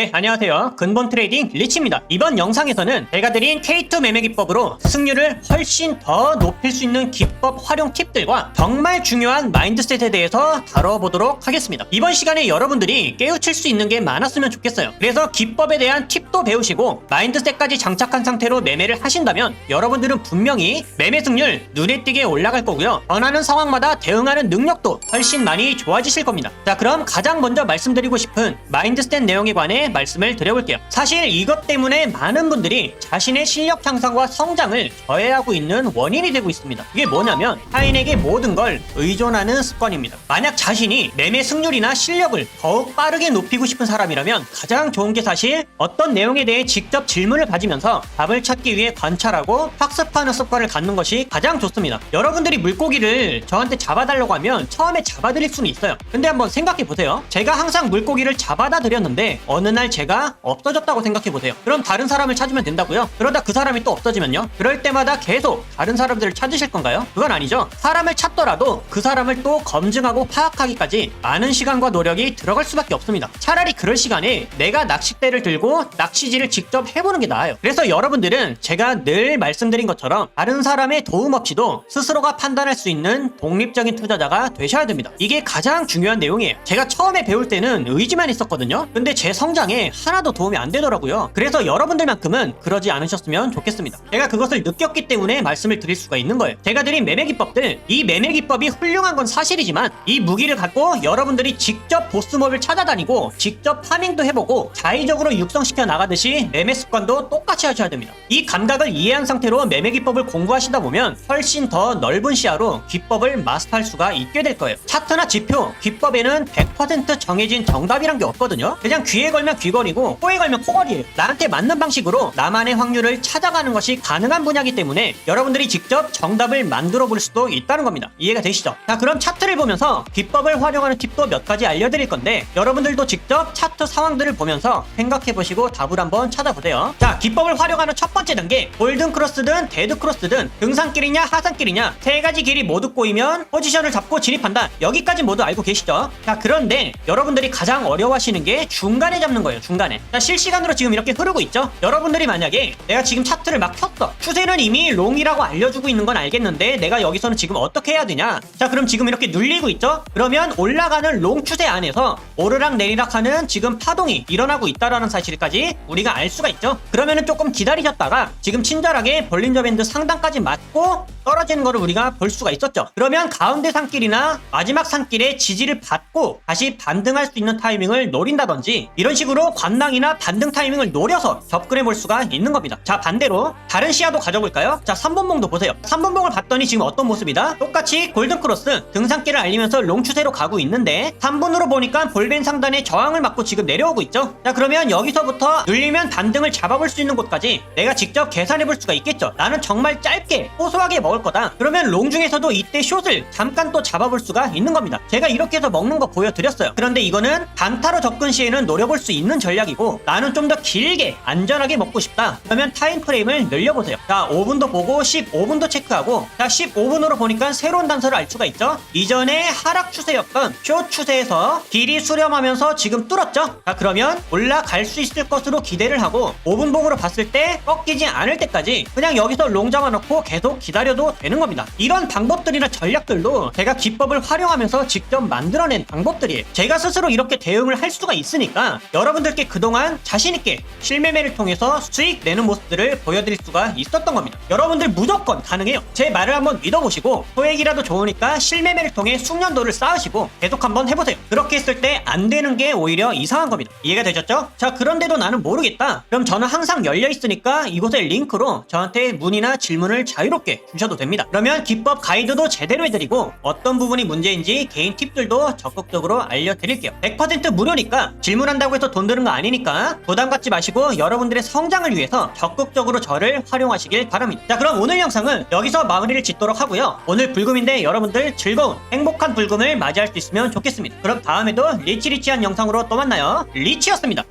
네, 안녕하세요. 근본 트레이딩 리치입니다. 이번 영상에서는 제가 드린 K2 매매 기법으로 승률을 훨씬 더 높일 수 있는 기법 활용 팁들과 정말 중요한 마인드셋에 대해서 다뤄보도록 하겠습니다. 이번 시간에 여러분들이 깨우칠 수 있는 게 많았으면 좋겠어요. 그래서 기법에 대한 팁도 배우시고 마인드셋까지 장착한 상태로 매매를 하신다면 여러분들은 분명히 매매 승률 눈에 띄게 올라갈 거고요. 변하는 상황마다 대응하는 능력도 훨씬 많이 좋아지실 겁니다. 자, 그럼 가장 먼저 말씀드리고 싶은 마인드셋 내용에 관해 말씀을 드려볼게요. 사실 이것 때문에 많은 분들이 자신의 실력 향상과 성장을 저해하고 있는 원인이 되고 있습니다. 이게 뭐냐면 타인에게 모든 걸 의존하는 습관입니다. 만약 자신이 매매 승률이나 실력을 더욱 빠르게 높이고 싶은 사람이라면 가장 좋은 게 사실 어떤 내용에 대해 직접 질문을 가지면서 답을 찾기 위해 관찰하고 학습하는 습관을 갖는 것이 가장 좋습니다. 여러분들이 물고기를 저한테 잡아달라고 하면 처음에 잡아드릴 수는 있어요. 근데 한번 생각해 보세요. 제가 항상 물고기를 잡아다 드렸는데 어느 날 제가 없어졌다고 생각해 보세요. 그럼 다른 사람을 찾으면 된다고요? 그러다 그 사람이 또 없어지면요? 그럴 때마다 계속 다른 사람들을 찾으실 건가요? 그건 아니죠. 사람을 찾더라도 그 사람을 또 검증하고 파악하기까지 많은 시간과 노력이 들어갈 수밖에 없습니다. 차라리 그럴 시간에 내가 낚싯대를 들고 낚시질을 직접 해보는 게 나아요. 그래서 여러분들은 제가 늘 말씀드린 것처럼 다른 사람의 도움 없이도 스스로가 판단할 수 있는 독립적인 투자자가 되셔야 됩니다. 이게 가장 중요한 내용이에요. 제가 처음에 배울 때는 의지만 있었거든요. 근데 제 성장 에 하나도 도움이 안 되더라고요. 그래서 여러분들만큼은 그러지 않으셨으면 좋겠습니다. 제가 그것을 느꼈기 때문에 말씀을 드릴 수가 있는 거예요. 제가 드린 매매 기법들, 이 매매 기법이 훌륭한 건 사실이지만 이 무기를 갖고 여러분들이 직접 보스몹을 찾아다니고 직접 파밍도 해보고 자의적으로 육성시켜 나가듯이 매매 습관도 똑같이 하셔야 됩니다. 이 감각을 이해한 상태로 매매 기법을 공부하시다 보면 훨씬 더 넓은 시야로 기법을 마스터할 수가 있게 될 거예요. 차트나 지표, 기법에는 100% 정해진 정답이란 게 없거든요. 그냥 귀에 걸면 귀걸이고 코에 걸면 코걸이에요. 나한테 맞는 방식으로 나만의 확률을 찾아가는 것이 가능한 분야이기 때문에 여러분들이 직접 정답을 만들어 볼 수도 있다는 겁니다. 이해가 되시죠? 자, 그럼 차트를 보면서 기법을 활용하는 팁도 몇 가지 알려드릴 건데 여러분들도 직접 차트 상황들을 보면서 생각해 보시고 답을 한번 찾아보세요. 자, 기법을 활용하는 첫 번째 단계 골든 크로스든 데드 크로스든 등산길이냐 하산길이냐 세 가지 길이 모두 꼬이면 포지션을 잡고 진입한다. 여기까지 모두 알고 계시죠? 자, 그런데 여러분들이 가장 어려워하시는 게 중간에 잡는 거예요. 중간에. 자, 실시간으로 지금 이렇게 흐르고 있죠? 여러분들이 만약에 내가 지금 차트를 막 켰어. 추세는 이미 롱이라고 알려주고 있는 건 알겠는데 내가 여기서는 지금 어떻게 해야 되냐? 자, 그럼 지금 이렇게 눌리고 있죠? 그러면 올라가는 롱 추세 안에서 오르락 내리락 하는 지금 파동이 일어나고 있다라는 사실까지 우리가 알 수가 있죠? 그러면은 조금 기다리셨다가 지금 친절하게 볼린저 밴드 상단까지 맞고 떨어지는 거를 우리가 볼 수가 있었죠. 그러면 가운데 산길이나 마지막 산길에 지지를 받고 다시 반등할 수 있는 타이밍을 노린다든지 이런 식으로 관낭이나 반등 타이밍을 노려서 접근해 볼 수가 있는 겁니다. 자 반대로 다른 시야도 가져볼까요? 자 3분봉도 보세요. 3분봉을 봤더니 지금 어떤 모습이다? 똑같이 골든크로스 등산길을 알리면서 롱 추세로 가고 있는데 3분으로 보니까 볼벤 상단에 저항을 맞고 지금 내려오고 있죠. 자 그러면 여기서부터 눌리면 반등을 잡아볼 수 있는 곳까지 내가 직접 계산해 볼 수가 있겠죠. 나는 정말 짧게 고소하게 먹을 거다. 그러면 롱 중에서도 이때 숏을 잠깐 또 잡아볼 수가 있는 겁니다. 제가 이렇게 해서 먹는 거 보여드렸어요. 그런데 이거는 단타로 접근 시에는 노려볼 수 있는 전략이고 나는 좀 더 길게 안전하게 먹고 싶다. 그러면 타임 프레임을 늘려보세요. 자 5분도 보고 15분도 체크하고 자 15분으로 보니까 새로운 단서를 알 수가 있죠. 이전에 하락 추세였던 숏 추세에서 길이 수렴하면서 지금 뚫었죠. 자 그러면 올라갈 수 있을 것으로 기대를 하고 5분 봉으로 봤을 때 꺾이지 않을 때까지 그냥 여기서 롱 잡아놓고 계속 기다려도 되는 겁니다. 이런 방법들이나 전략들도 제가 기법을 활용하면서 직접 만들어낸 방법들이에요. 제가 스스로 이렇게 대응을 할 수가 있으니까 여러분들께 그동안 자신있게 실매매를 통해서 수익 내는 모습들을 보여드릴 수가 있었던 겁니다. 여러분들 무조건 가능해요. 제 말을 한번 믿어보시고 소액이라도 좋으니까 실매매를 통해 숙련도를 쌓으시고 계속 한번 해보세요. 그렇게 했을 때 안 되는 게 오히려 이상한 겁니다. 이해가 되셨죠? 자 그런데도 나는 모르겠다. 그럼 저는 항상 열려 있으니까 이곳에 링크로 저한테 문의나 질문을 자유롭게 주 셔도 됩니다. 그러면 기법 가이드도 제대로 해드리고 어떤 부분이 문제인지 개인 팁들도 적극적으로 알려드릴게요. 100% 무료니까 질문한다고 해서 돈 드는 거 아니니까 부담 갖지 마시고 여러분들의 성장을 위해서 적극적으로 저를 활용하시길 바랍니다. 자 그럼 오늘 영상은 여기서 마무리를 짓도록 하고요. 오늘 불금인데 여러분들 즐거운 행복한 불금을 맞이할 수 있으면 좋겠습니다. 그럼 다음에도 리치리치한 영상으로 또 만나요. 리치였습니다.